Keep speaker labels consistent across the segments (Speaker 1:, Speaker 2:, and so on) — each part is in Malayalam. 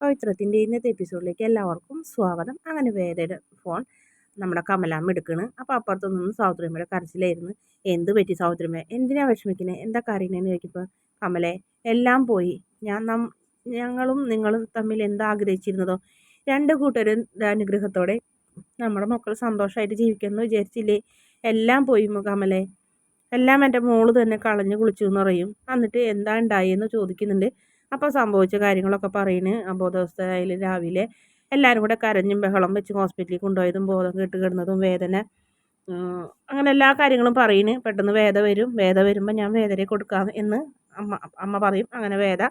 Speaker 1: പവിത്രത്തിന്റെ ഇന്നത്തെ എപ്പിസോഡിലേക്ക് എല്ലാവർക്കും സ്വാഗതം. അങ്ങനെ വേദയുടെ ഫോൺ നമ്മുടെ കമലാമ്മ എടുക്കണ്. അപ്പോൾ അപ്പുറത്തു നിന്ന് സൗത്രിയമ്മയുടെ കരച്ചിലായിരുന്നു. എന്ത് പറ്റി സൗത്രിയമ്മ എന്തിനാ വിഷമിക്കുന്നത് എന്താ കാര്യമെന്ന് ചോദിക്കുമ്പോൾ കമലെ എല്ലാം പോയി. ഞാൻ നം ഞങ്ങളും നിങ്ങളും തമ്മിൽ എന്താ ആഗ്രഹിച്ചിരുന്നതോ? രണ്ട് കൂട്ടരും അനുഗ്രഹത്തോടെ നമ്മുടെ മക്കൾ സന്തോഷമായിട്ട് ജീവിക്കുമെന്ന് വിചാരിച്ചില്ലേ? എല്ലാം പോയി കമലെ. എല്ലാം എന്റെ മോൾ തന്നെ കളഞ്ഞു കുളിച്ചു എന്ന് പറയും. എന്നിട്ട് എന്താ ഉണ്ടായി എന്ന് ചോദിക്കുന്നുണ്ട്. അപ്പോൾ സംഭവിച്ച കാര്യങ്ങളൊക്കെ പറയുന്നു അബോധാവസ്ഥയിൽ രാവിലെ എല്ലാവരും കൂടെ കരഞ്ഞും ബഹളം വെച്ച് ഹോസ്പിറ്റലിൽ കൊണ്ടുപോയതും ബോധം കെട്ട് കിടന്നതും വേദന അങ്ങനെ എല്ലാ കാര്യങ്ങളും പറയുന്നു പെട്ടെന്ന് വേദ വരും. വേദ വരുമ്പോൾ ഞാൻ വേദനയെ കൊടുക്കാം എന്ന് അമ്മ അമ്മ പറയും. അങ്ങനെ വേദ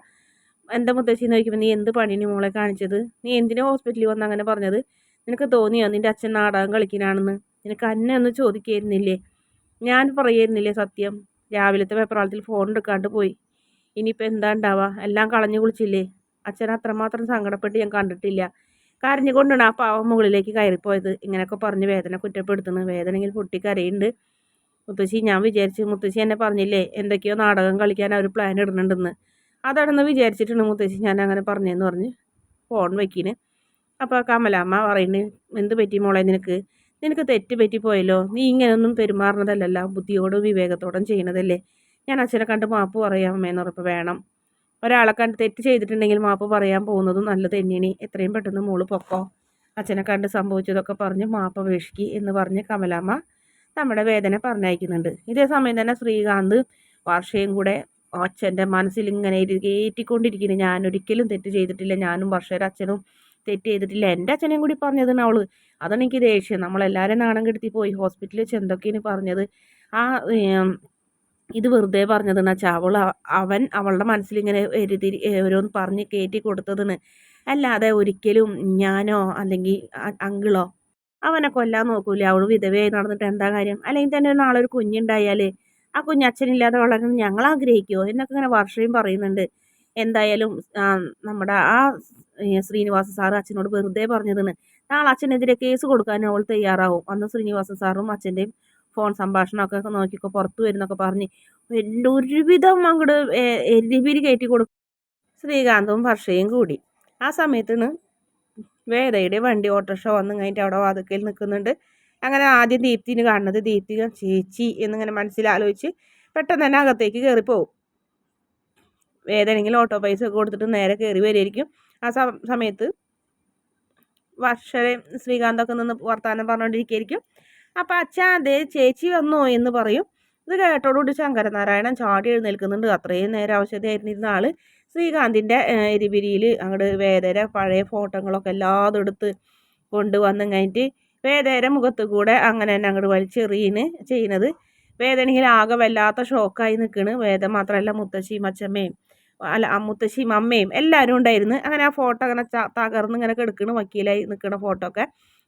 Speaker 1: എന്റെ മുത്തശ്ശി ചോദിക്കുമ്പോൾ നീ എന്ത് പണിന് മോളെ കാണിച്ചത്? നീ എന്തിനാ ഹോസ്പിറ്റലിൽ വന്ന് അങ്ങനെ പറഞ്ഞത്? നിനക്ക് തോന്നിയോ നിന്റെ അച്ഛൻ നാടകം കളിക്കാനാണെന്ന്? നിനക്ക് അന്നെ ഒന്ന് ചോദിക്കായിരുന്നില്ലേ? ഞാൻ പറയായിരുന്നില്ലേ സത്യം? രാവിലത്തെ വെപ്രാളത്തിൽ ഫോൺ എടുക്കാണ്ട് പോയി. ഇനിയിപ്പോൾ എന്താ ഉണ്ടാവുക എല്ലാം കളഞ്ഞു കുളിച്ചില്ലേ? അച്ഛൻ അത്രമാത്രം സങ്കടപ്പെട്ട് ഞാൻ കണ്ടിട്ടില്ല. കരഞ്ഞുകൊണ്ടാണ് ആ പാവം മുകളിലേക്ക് കയറിപ്പോയത്. ഇങ്ങനെയൊക്കെ പറഞ്ഞ് വേദന കുറ്റപ്പെടുത്തുന്നു. വേദനയിൽ പൊട്ടിക്കരയുണ്ട്. മുത്തശ്ശി ഞാൻ വിചാരിച്ചു മുത്തശ്ശി എന്നെ പറഞ്ഞില്ലേ എന്തൊക്കെയോ നാടകം കളിക്കാൻ അവർ പ്ലാൻ ഇടുന്നുണ്ടെന്ന്. അതാണെന്ന് വിചാരിച്ചിട്ടുണ്ട് മുത്തശ്ശി. ഞാൻ അങ്ങനെ പറഞ്ഞതെന്ന് പറഞ്ഞ് ഫോൺ വയ്ക്കിന് അപ്പോൾ കമലാമ്മ പറയുന്നത് എന്ത് പറ്റി മോളെ നിനക്ക്? നിനക്ക് തെറ്റ് പറ്റിപ്പോയല്ലോ. നീ ഇങ്ങനെയൊന്നും പെരുമാറുന്നതല്ലല്ലോ ബുദ്ധിയോടും വിവേകത്തോടും ചെയ്യണതല്ലേ. ഞാൻ അച്ഛനെ കണ്ട് മാപ്പ് പറയാം അമ്മയെന്ന് ഉറപ്പ് വേണം. ഒരാളെ കണ്ട് തെറ്റ് ചെയ്തിട്ടുണ്ടെങ്കിൽ മാപ്പ് പറയാൻ പോകുന്നതും നല്ലത് തന്നെയാണ്. എത്രയും പെട്ടെന്ന് മോൾ പൊക്കോ. അച്ഛനെ കണ്ട് സംഭവിച്ചതൊക്കെ പറഞ്ഞ് മാപ്പ് അപേക്ഷിക്കി എന്ന് പറഞ്ഞ് കമലാമ്മ നമ്മുടെ വേദന പറഞ്ഞയക്കുന്നുണ്ട്. ഇതേ സമയം തന്നെ ശ്രീകാന്ത് വർഷയും കൂടെ അച്ഛന്റെ മനസ്സിൽ ഇങ്ങനെ കയറ്റിക്കൊണ്ടിരിക്കുന്നു. ഞാനൊരിക്കലും തെറ്റ് ചെയ്തിട്ടില്ല. ഞാനും വർഷയുടെ അച്ഛനും തെറ്റ് ചെയ്തിട്ടില്ല. എന്റെ അച്ഛനെയും കൂടി പറഞ്ഞതിന് അവൾ. അതാണ് എനിക്ക് ദേഷ്യം. നമ്മളെല്ലാവരും നാണം കെടുത്തി പോയി. ഹോസ്പിറ്റലിൽ വെച്ച് എന്തൊക്കെയാണ് പറഞ്ഞത്? ആ ഇത് വെറുതെ പറഞ്ഞതെന്ന് വെച്ചാൽ അവൾ അവൻ അവളുടെ മനസ്സിലിങ്ങനെ എരുതി ഓരോന്ന് പറഞ്ഞ് കയറ്റി കൊടുത്തതെന്ന് അല്ലാതെ ഒരിക്കലും ഞാനോ അല്ലെങ്കിൽ അങ്കിളോ അവനെ കൊല്ലാൻ നോക്കൂല. അവൾ വിധവയായി നടന്നിട്ട് എന്താ കാര്യം? അല്ലെങ്കിൽ തന്നെ നാളെ ഒരു കുഞ്ഞുണ്ടായാൽ ആ കുഞ്ഞ് അച്ഛനില്ലാതെ വളരുന്നത് ഞങ്ങൾ ആഗ്രഹിക്കുമോ എന്നൊക്കെ ഇങ്ങനെ വർഷയും പറയുന്നുണ്ട്. എന്തായാലും നമ്മുടെ ആ ശ്രീനിവാസ സാറ് അച്ഛനോട് വെറുതെ പറഞ്ഞതെന്ന് നാളെ അച്ഛനെതിരെ കേസ് കൊടുക്കാൻ അവൾ തയ്യാറാവും. അന്ന് ശ്രീനിവാസ സാറും അച്ഛന്റെയും ഫോൺ സംഭാഷണമൊക്കെ നോക്കിക്കോ പുറത്തു വരുന്നൊക്കെ പറഞ്ഞ് ഒരുവിധം അങ്ങോട്ട് എരിപിരി കയറ്റി കൊടുക്കും ശ്രീകാന്തും വർഷയും കൂടി. ആ സമയത്താണ് വേദയുടെ വണ്ടി ഓട്ടോറിക്ഷ വന്ന് കഴിഞ്ഞിട്ട് അവിടെ വാതുക്കയിൽ നിൽക്കുന്നുണ്ട് അങ്ങനെ ആദ്യം ദീപ്തിന് കാണുന്നത് ദീപ്തി ചേച്ചി എന്നിങ്ങനെ മനസ്സിലാലോചിച്ച് പെട്ടെന്ന് തന്നെ അകത്തേക്ക് കയറിപ്പോവും വേദനെങ്കിലും ഓട്ടോ പൈസ കൊടുത്തിട്ട് നേരെ കയറി വരികയായിരിക്കും. ആ സമയത്ത് വർഷരെ ശ്രീകാന്തൊക്കെ നിന്ന് വർത്തമാനം പറഞ്ഞുകൊണ്ടിരിക്കുകയായിരിക്കും അപ്പോൾ അച്ഛാ അതേ ചേച്ചി വന്നോ എന്ന് പറയും. ഇത് കേട്ടോടുകൂടി ശങ്കരനാരായണൻ ചാടി എഴുന്നേൽക്കുന്നുണ്ട്. അത്രയും നേരം ആവശ്യതയായിരുന്നിരുന്ന ആൾ ശ്രീകാന്തിന്റെ എരിപിരിയിൽ അങ്ങോട്ട് വേദര പഴയ ഫോട്ടോകളൊക്കെ എല്ലാതും എടുത്ത് കൊണ്ടുവന്ന് കഴിഞ്ഞിട്ട് വേദര മുഖത്ത് കൂടെ അങ്ങനെ തന്നെ അങ്ങോട്ട് വലിച്ചെറിയുന്നു ചെയ്യുന്നത്. വേദനയിൽ ആകെ വല്ലാത്ത ഷോക്കായി നിൽക്കുന്നു വേദ മാത്രമല്ല മുത്തശ്ശിയും അച്ഛമ്മയും അല്ല മുത്തശ്ശിയും അമ്മയും എല്ലാവരും ഉണ്ടായിരുന്നു. അങ്ങനെ ആ ഫോട്ടോ അങ്ങനെ തകർന്ന് ഇങ്ങനെ കിടക്കണ് വക്കീലായി നിൽക്കുന്ന ഫോട്ടോ ഒക്കെ.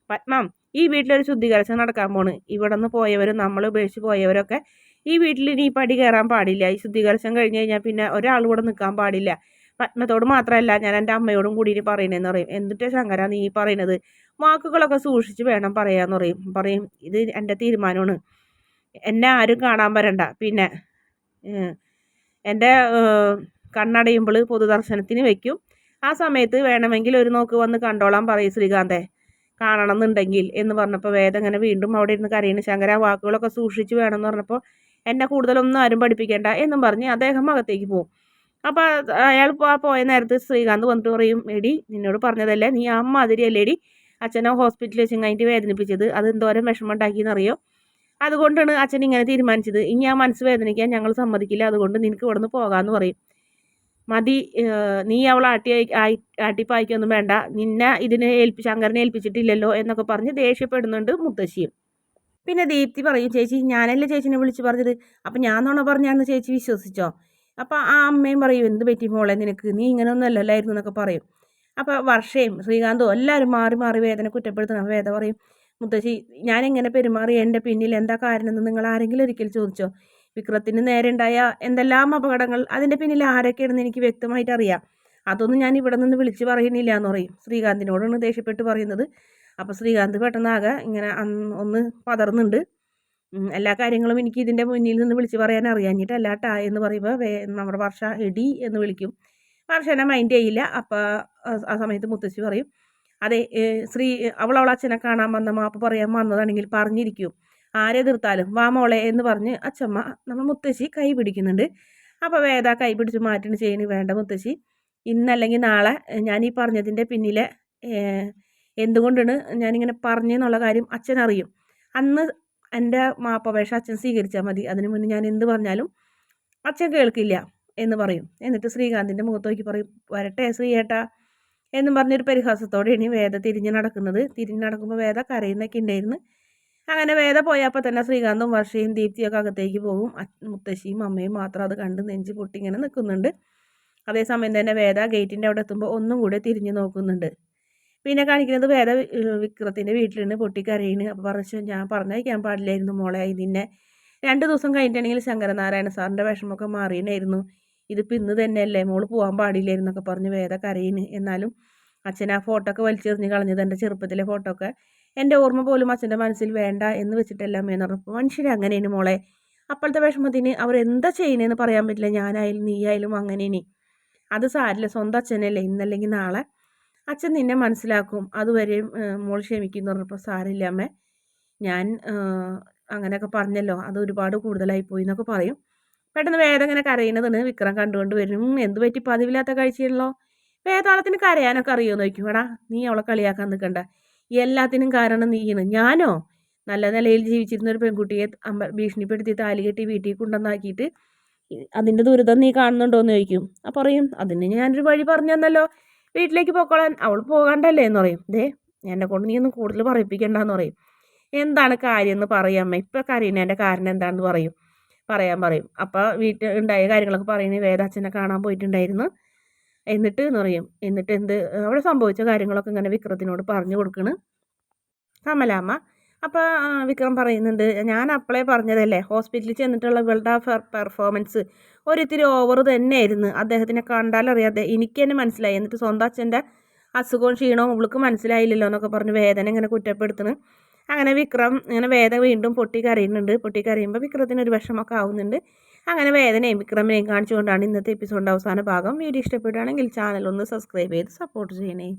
Speaker 1: പത്മം ഈ വീട്ടിലൊരു ശുദ്ധീകരണം നടക്കാൻ പോണ്. ഇവിടെ നിന്ന് പോയവരും നമ്മൾ ഉപേക്ഷിച്ച് പോയവരൊക്കെ ഈ വീട്ടിൽ ഇനി പടി കയറാൻ പാടില്ല. ഈ ശുദ്ധീകരണം കഴിഞ്ഞ് കഴിഞ്ഞാൽ പിന്നെ ഒരാൾ കൂടെ നിൽക്കാൻ പാടില്ല. പത്മത്തോട് മാത്രമല്ല ഞാൻ എന്റെ അമ്മയോടും കൂടി ഇനി പറയണേന്ന് പറയും. എന്നിട്ട് ശങ്കര നീ പറയണത്? വാക്കുകളൊക്കെ സൂക്ഷിച്ച് വേണം പറയാന്ന് പറയും. പറയും ഇത് എന്റെ തീരുമാനമാണ്. എന്നെ ആരും കാണാൻ വരണ്ട. പിന്നെ എന്റെ കണ്ണടയുമ്പോൾ പൊതുദർശനത്തിന് വയ്ക്കും ആ സമയത്ത് വേണമെങ്കിൽ ഒരു നോക്ക് വന്ന് കണ്ടോളാം പറയും ശ്രീകാന്തേ. കാണണം എന്നുണ്ടെങ്കിൽ എന്ന് പറഞ്ഞപ്പോൾ വേദം ഇങ്ങനെ വീണ്ടും അവിടെ ഇരുന്ന് കരയുന്നു. ശങ്കര വാക്കുകളൊക്കെ സൂക്ഷിച്ച് വേണം എന്ന് പറഞ്ഞപ്പോൾ എന്നെ കൂടുതലൊന്നും ആരും പഠിപ്പിക്കേണ്ട എന്നും പറഞ്ഞ് അദ്ദേഹം അകത്തേക്ക് പോകും. അപ്പോൾ അയാൾ ആ പോയ നേരത്ത് ശ്രീകാന്ത് വന്നിട്ട് പറയും എടി നിന്നോട് പറഞ്ഞതല്ലേ നീ ആ മാതിരി അല്ലേ എടി അച്ഛനെ ഹോസ്പിറ്റലിൽ വെച്ച് കഴിഞ്ഞിട്ട് വേദനിപ്പിച്ചത്? അത് എന്തോരം വിഷമം ഉണ്ടാക്കിയെന്നറിയോ അതുകൊണ്ടാണ് അച്ഛൻ ഇങ്ങനെ തീരുമാനിച്ചത്. ഇനി ആ മനസ്സ് വേദനിക്കാൻ ഞങ്ങൾ സമ്മതിക്കില്ല. അതുകൊണ്ട് നിനക്ക് ഇവിടെ നിന്ന് പോകാമെന്ന് പറയും. മതി നീ അവളെ ആട്ടി അട്ടിപ്പായിക്കൊന്നും വേണ്ട. നിന്നെ ഇതിനെ ഏൽപ്പി ശങ്കരനെ ഏൽപ്പിച്ചിട്ടില്ലല്ലോ എന്നൊക്കെ പറഞ്ഞ് ദേഷ്യപ്പെടുന്നുണ്ട് മുത്തശ്ശിയും. പിന്നെ ദീപ്തി പറയും ചേച്ചി ഞാനല്ലേ ചേച്ചിനെ വിളിച്ച് പറഞ്ഞത്? അപ്പം ഞാൻ നോണ പറഞ്ഞാന്ന് ചേച്ചി വിശ്വസിച്ചോ? അപ്പോൾ ആ അമ്മയും പറയും എന്ത് പറ്റി മോളെ നിനക്ക്? നീ ഇങ്ങനെയൊന്നും അല്ലല്ലായിരുന്നു എന്നൊക്കെ പറയും. അപ്പോൾ വർഷയും ശ്രീകാന്തും എല്ലാവരും മാറി മാറി വേദന കുറ്റപ്പെടുത്തണം വേദ പറയും മുത്തശ്ശി ഞാനെങ്ങനെ പെരുമാറി എന്റെ പിന്നിൽ എന്താ കാരണം എന്ന് നിങ്ങൾ ആരെങ്കിലും ഒരിക്കൽ ചോദിച്ചോ? വിക്രത്തിന് നേരെ ഉണ്ടായ എന്തെല്ലാം അപകടങ്ങൾ അതിന്റെ പിന്നിൽ ആരൊക്കെയാണെന്ന് എനിക്ക് വ്യക്തമായിട്ട് അറിയാം. അതൊന്നും ഞാൻ ഇവിടെ നിന്ന് വിളിച്ച് പറയുന്നില്ല എന്ന് പറയും. ശ്രീകാന്തിനോടാണ് ദേഷ്യപ്പെട്ട് പറയുന്നത്. അപ്പോൾ ശ്രീകാന്ത് പെട്ടെന്നാകെ ഇങ്ങനെ ഒന്ന് പതർന്നുണ്ട് എല്ലാ കാര്യങ്ങളും എനിക്ക് ഇതിന്റെ മുന്നിൽ നിന്ന് വിളിച്ച് പറയാൻ അറിയാഞ്ഞിട്ടല്ല ടാ എന്ന് പറയുമ്പോൾ വേ നമ്മുടെ വർഷ എടി എന്ന് വിളിക്കും. വർഷനെ മൈൻഡ് ചെയ്യില്ല. അപ്പോൾ ആ സമയത്ത് മുത്തശ്ശി പറയും അതെ ശ്രീ അവൾ അവളെ കാണാൻ വന്ന മാപ്പ് പറയാൻ വന്നതാണെങ്കിൽ പറഞ്ഞിരിക്കും. ആരെ എതിർത്താലും വാ മോളെ എന്ന് പറഞ്ഞ് അച്ഛമ്മ നമ്മൾ മുത്തശ്ശി കൈ പിടിക്കുന്നുണ്ട്. അപ്പോൾ വേദ കൈ പിടിച്ച് മാറ്റണ ചെയ്യണി വേണ്ട മുത്തശ്ശി. ഇന്നല്ലെങ്കിൽ നാളെ ഞാൻ ഈ പറഞ്ഞതിന്റെ പിന്നിലെ എന്തുകൊണ്ടാണ് ഞാനിങ്ങനെ പറഞ്ഞെന്നുള്ള കാര്യം അച്ഛൻ അറിയും. അന്ന് എന്റെ മാപ്പപേക്ഷ അച്ഛൻ സ്വീകരിച്ചാൽ മതി. അതിനു മുന്നേ ഞാൻ എന്ത് പറഞ്ഞാലും അച്ഛൻ കേൾക്കില്ല എന്ന് പറയും. എന്നിട്ട് ശ്രീകാന്തിന്റെ മുഖത്ത് നോക്കി പറയും വരട്ടെ ശ്രീയേട്ടാ എന്നും പറഞ്ഞൊരു പരിഹാസത്തോടെയാണ് വേദ തിരിഞ്ഞ് നടക്കുന്നത്. തിരിഞ്ഞ് നടക്കുമ്പോൾ വേദ കരയുന്നൊക്കെ ഉണ്ടായിരുന്നു. അങ്ങനെ വേദ പോയപ്പോൾ തന്നെ ശ്രീകാന്തും വർഷയും ദീപ്തിയൊക്കെ അകത്തേക്ക് പോകും. മുത്തശ്ശിയും അമ്മയും മാത്രം അത് കണ്ട് നെഞ്ചു പൊട്ടി ഇങ്ങനെ നിൽക്കുന്നുണ്ട് അതേസമയം തന്നെ വേദ ഗേറ്റിന്റെ അവിടെ എത്തുമ്പോൾ ഒന്നും കൂടെ തിരിഞ്ഞു നോക്കുന്നുണ്ട്. പിന്നെ കാണിക്കുന്നത് വേദ വിക്രത്തിന്റെ വീട്ടിൽ നിന്ന് പൊട്ടിക്കരയിന് അപ്പോൾ പറഞ്ഞു ഞാൻ പറഞ്ഞയക്കാൻ പാടില്ലായിരുന്നു മോളെ ഇതിനെ രണ്ട് ദിവസം കഴിഞ്ഞിട്ടുണ്ടെങ്കിൽ ശങ്കരനാരായണ സാറിന്റെ വിഷമമൊക്കെ മാറിയനായിരുന്നു ഇതിപ്പോൾ ഇന്ന് തന്നെയല്ലേ? മോൾ പോകാൻ പാടില്ലായിരുന്നൊക്കെ പറഞ്ഞ് വേദ കരയിന് എന്നാലും അച്ഛൻ ആ ഫോട്ടോ ഒക്കെ വലിച്ചെറിഞ്ഞ് കളഞ്ഞത് എന്റെ ചെറുപ്പത്തിലെ ഫോട്ടോ ഒക്കെ എന്റെ ഓർമ്മ പോലും അച്ഛന്റെ മനസ്സിൽ വേണ്ട എന്ന് വെച്ചിട്ടല്ല അമ്മയെന്ന് പറഞ്ഞപ്പോൾ മനുഷ്യരെ അങ്ങനെയാണ് മോളെ. അപ്പോഴത്തെ വിഷമത്തിന് അവർ എന്താ ചെയ്യുന്നതെന്ന് പറയാൻ പറ്റില്ല. ഞാനായാലും നീയായാലും അങ്ങനെയാണ്. അത് സാരില്ല സ്വന്തം അച്ഛനല്ലേ. ഇന്നല്ലെങ്കിൽ നാളെ അച്ഛൻ നിന്നെ മനസ്സിലാക്കും. അതുവരെയും മോൾ ക്ഷമിക്കുന്നു പറഞ്ഞപ്പോൾ സാരില്ല അമ്മേ ഞാൻ അങ്ങനെയൊക്കെ പറഞ്ഞല്ലോ. അത് ഒരുപാട് കൂടുതലായി പോയി എന്നൊക്കെ പറയും. പെട്ടെന്ന് വേദം ഇങ്ങനെ കരയുന്നതാണ് വിക്രം കണ്ടുകൊണ്ട് വരും. എന്ത് പറ്റി? പതിവില്ലാത്ത കാഴ്ചയാണല്ലോ വേതാളത്തിന് കരയാനൊക്കെ അറിയുമോ നോക്കും എടാ നീ അവളെ കളിയാക്കാൻ നിൽക്കണ്ട. എല്ലാത്തിനും കാരണം നീയാണ്. ഞാനോ? നല്ല നിലയിൽ ജീവിച്ചിരുന്ന ഒരു പെൺകുട്ടിയെ അമ്മ ഭീഷണിപ്പെടുത്തി താലി കെട്ടി വീട്ടിൽ കൊണ്ടുവന്നാക്കിയിട്ട് അതിന്റെ ദുരിതം നീ കാണുന്നുണ്ടോ എന്ന് ചോദിക്കും. അപ്പോൾ പറയും അതിന് ഞാനൊരു വഴി പറഞ്ഞു തന്നല്ലോ വീട്ടിലേക്ക് പോക്കോളാൻ അവൾ പോകാണ്ടല്ലേ? എന്ന് പറയും. ദേ എന്നെ കൊണ്ട് നീ ഒന്നും കൂടുതൽ പറയിപ്പിക്കണ്ടെന്ന് പറയും. എന്താണ് കാര്യം എന്ന് പറയാം ഇപ്പം കരയുന്നതിന്റെ കാരണം എന്താണെന്ന് പറയും. പറയാൻ പറയും. അപ്പോൾ വീട്ടിൽ ഉണ്ടായ കാര്യങ്ങളൊക്കെ പറയുന്നത് വേദാച്ചനെ കാണാൻ പോയിട്ടുണ്ടായിരുന്നു. എന്നിട്ട് എന്ന് പറയും. എന്നിട്ട് എന്ത് അവിടെ സംഭവിച്ച കാര്യങ്ങളൊക്കെ ഇങ്ങനെ വിക്രത്തിനോട് പറഞ്ഞു കൊടുക്കണ്. കമലാമ്മ അപ്പോൾ വിക്രം പറയുന്നുണ്ട് ഞാൻ അപ്പളേ പറഞ്ഞതല്ലേ ഹോസ്പിറ്റലിൽ ചെന്നിട്ടുള്ള ഇവളുടെ പെർഫോമൻസ് ഒരിത്തിരി ഓവർ തന്നെ ആയിരുന്നു അദ്ദേഹത്തിനെ കണ്ടാലറിയാതെ എനിക്ക് തന്നെ മനസ്സിലായി. എന്നിട്ട് സ്വന്തം അച്ഛന്റെ അസുഖവും ക്ഷീണവും ഇവൾക്ക് മനസ്സിലായില്ലല്ലോ എന്നൊക്കെ പറഞ്ഞ് വേദന ഇങ്ങനെ കുറ്റപ്പെടുത്തുന്നു അങ്ങനെ വിക്രം ഇങ്ങനെ വേദന വീണ്ടും പൊട്ടി കരയുന്നുണ്ട് പൊട്ടി കരയുമ്പോൾ വിക്രത്തിന് ഒരു ആവുന്നുണ്ട്. അങ്ങനെ വേദനയും വിക്രമിനെയും കാണിച്ചുകൊണ്ടാണ് ഇന്നത്തെ എപ്പിസോഡിന്റെ അവസാന ഭാഗം. വീഡിയോ ഇഷ്ടപ്പെടുകയാണെങ്കിൽ ചാനൽ ഒന്ന് സബ്സ്ക്രൈബ് ചെയ്ത് സപ്പോർട്ട് ചെയ്യണേ.